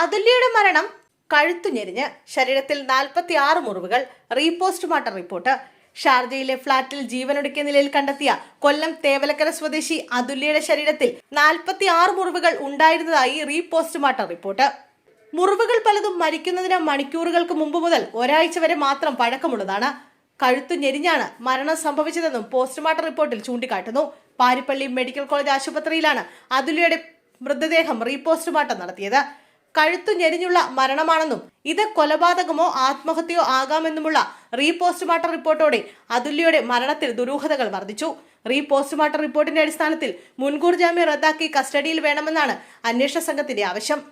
അതുല്യയുടെ മരണം കഴുത്തു ഞെരിഞ്ഞ്. ശരീരത്തിൽ നാൽപ്പത്തി ആറ് മുറിവുകൾ. Re postmortem report. ഷാർജയിലെ ഫ്ളാറ്റിൽ ജീവനൊടുക്കിയ നിലയിൽ കണ്ടെത്തിയ കൊല്ലം തേവലക്കര സ്വദേശി അതുല്യയുടെ ശരീരത്തിൽ നാൽപ്പത്തി ആറ് മുറിവുകൾ ഉണ്ടായിരുന്നതായി റീപോസ്റ്റ്മോർട്ടം റിപ്പോർട്ട്. മുറിവുകൾ പലതും മരിക്കുന്നതിന് മണിക്കൂറുകൾക്ക് മുമ്പ് മുതൽ ഒരാഴ്ച വരെ മാത്രം പഴക്കമുള്ളതാണ്. കഴുത്തു ഞെരിഞ്ഞാണ് മരണം സംഭവിച്ചതെന്നും പോസ്റ്റ്മോർട്ടം റിപ്പോർട്ടിൽ ചൂണ്ടിക്കാട്ടുന്നു. പാരിപ്പള്ളി മെഡിക്കൽ കോളേജ് ആശുപത്രിയിലാണ് അതുല്യയുടെ മൃതദേഹം റീപോസ്റ്റ്മോർട്ടം നടത്തിയത്. കഴുത്തു ഞെരിഞ്ഞുള്ള മരണമാണെന്നും ഇത് കൊലപാതകമോ ആത്മഹത്യയോ ആകാമെന്നുമുള്ള റീപോസ്റ്റ്മോർട്ടം റിപ്പോർട്ടോടെ അതുല്യയുടെ മരണത്തിൽ ദുരൂഹതകൾ വർദ്ധിച്ചു. റീപോസ്റ്റ്മോർട്ടം റിപ്പോർട്ടിന്റെ അടിസ്ഥാനത്തിൽ മുൻകൂർ ജാമ്യം റദ്ദാക്കി കസ്റ്റഡിയിൽ വേണമെന്നാണ് അന്വേഷണ സംഘത്തിന്റെ ആവശ്യം.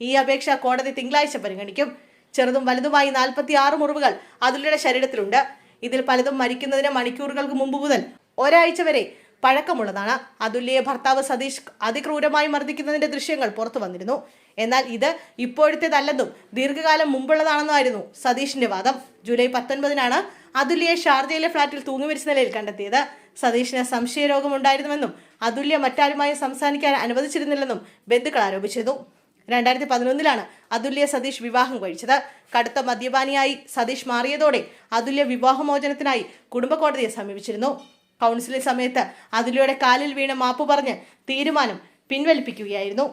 ഈ അപേക്ഷ കോടതി തിങ്കളാഴ്ച പരിഗണിക്കും. ചെറുതും വലുതുമായി നാൽപ്പത്തി ആറ് മുറിവുകൾ അതുല്യയുടെ ശരീരത്തിലുണ്ട്. ഇതിൽ പലതും മരിക്കുന്നതിന് മണിക്കൂറുകൾക്ക് മുമ്പ് മുതൽ ഒരാഴ്ച വരെ പഴക്കമുള്ളതാണ്. അതുല്യയെ ഭർത്താവ് സതീഷ് അതിക്രൂരമായി മർദ്ദിക്കുന്നതിന്റെ ദൃശ്യങ്ങൾ പുറത്തു വന്നിരുന്നു. എന്നാൽ ഇത് ഇപ്പോഴത്തേതല്ലെന്നും ദീർഘകാലം മുമ്പുള്ളതാണെന്നായിരുന്നു സതീഷിന്റെ വാദം. ജൂലൈ പത്തൊൻപതിനാണ് അതുല്യയെ ഷാർജയിലെ ഫ്ളാറ്റിൽ തൂങ്ങിമരിച്ച നിലയിൽ കണ്ടെത്തിയത്. സതീഷിന് സംശയരോഗമുണ്ടായിരുന്നുവെന്നും അതുല്യ മറ്റാരുമായി സംസാരിക്കാൻ അനുവദിച്ചിരുന്നില്ലെന്നും ബന്ധുക്കൾ ആരോപിച്ചിരുന്നു. രണ്ടായിരത്തി പതിനൊന്നിലാണ് അതുല്യ സതീഷ് വിവാഹം കഴിച്ചത്. കടുത്ത മദ്യപാനിയായി സതീഷ് മാറിയതോടെ അതുല്യ വിവാഹമോചനത്തിനായി കുടുംബ കോടതിയെ സമീപിച്ചിരുന്നു. കൗൺസിലിംഗ് സമയത്ത് അതിലൂടെ കാലിൽ വീണ് മാപ്പ് പറഞ്ഞ് തീരുമാനം പിൻവലിപ്പിക്കുകയായിരുന്നു.